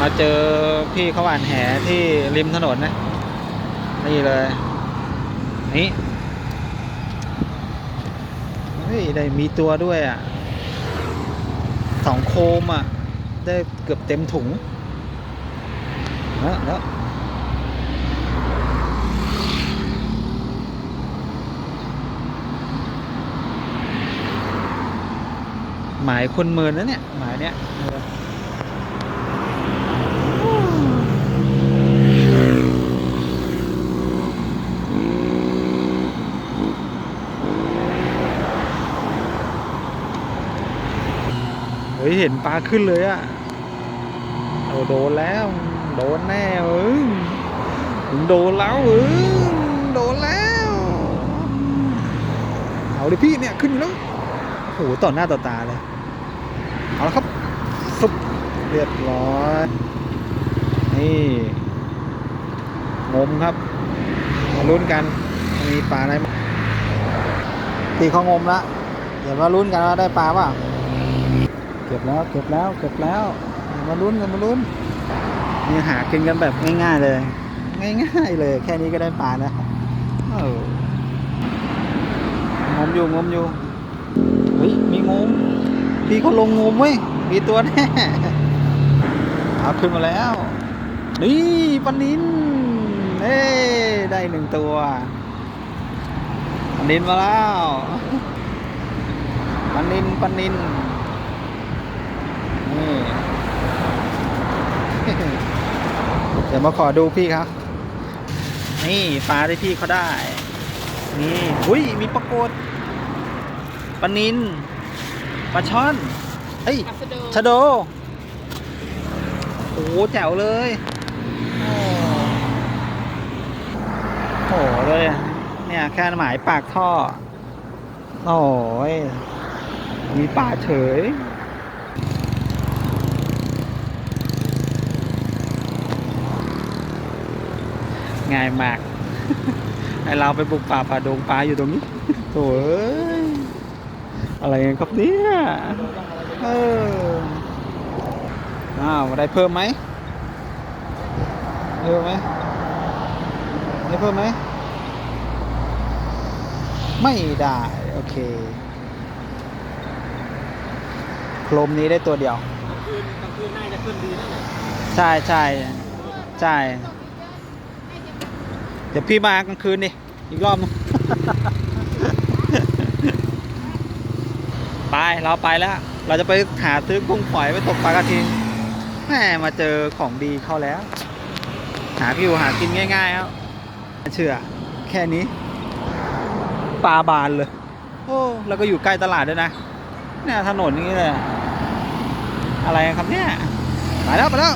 มาเจอพี่เขาหวานแหที่ริมถนนนะ นี่เลย นี่เฮ้ยได้มีตัวด้วยอะสองโคมอะ ได้เกือบเต็มถุงแล้วแล้วหมายคนเมินนะเนี่ย หมายเนี้ย เฮ้ยเห็นปลาขึ้นเลยอะโอ้โดนแล้ว โดนแน่เออโดนแล้วเออโดนแล้ว เอาเลยพี่เนี่ยขึ้นแล้วโอ้โหต่อหน้าต่อตาเลย เอาละครับฟุบเรียบร้อยนี่งมครับมาลุ้นกันมีปลาอะไรบ้างตีเขางมละเดี๋ยวมาลุ้นกันว่าได้ปลาเปล่า เก็บแล้วเก็บแล้วเก็บแล้วมาลุ้นกันมาลุ้นนี่หากินกันแบบง่ายๆเลย ง่ายๆเลย แค่นี้ก็ได้ปลาแล้วเอองมอยู่งมอยู่เฮ้ยมีงมพี่เขาลงงมเว้ยมีตัวแน่เอาขึ้นมาแล้ว นี่ปลานินเอ้ได้หนึ่งตัวปลานินมาแล้วปลานินปลานินนี่ เดี๋ยวมาขอดูพี่ครับ นี่ปลาที่พี่เขาได้ นี่อุ้ยมีปลากดปลานินปลาช่อนเฮ้ยปัสโดชะโดโอ้โหแจ๋วเลยโอ้โหเลยเนี่ยแค่หมายปากท่อ โอ้ยมีป่าเฉย ง่ายมาก ให้เราไปบุกป่าป่าดงปลาอยู่ตรงนี้โถ่เอ้ยอะไรกันครับเนี่ยเอออ้าวได้เพิ่มไหมได้เพิ่มไหมได้เพิ่มไหมไม่ได้ โอเคโคลมนี้ได้ตัวเดียวกลางคืนกลางคืนน่าจะขึ้นดีนั่นแหละใช่ใช่ใช่เดี๋ยวพี่มากลางคืนดิอีกรอบนึงไปเราไปแล้ว เราจะไปหาซื้อกุ้งฝอยไปตกปลากระทิงแหมมาเจอของดีเข้าแล้ว หาพี่อยู่หากินง่ายๆครับเชื่อ แค่นี้ปลาบานเลย โอ้แล้วก็อยู่ใกล้ตลาดด้วยนะเนี่ยถนนอย่างนี้เลยอะไรครับเนี่ยไปแล้วไปแล้ว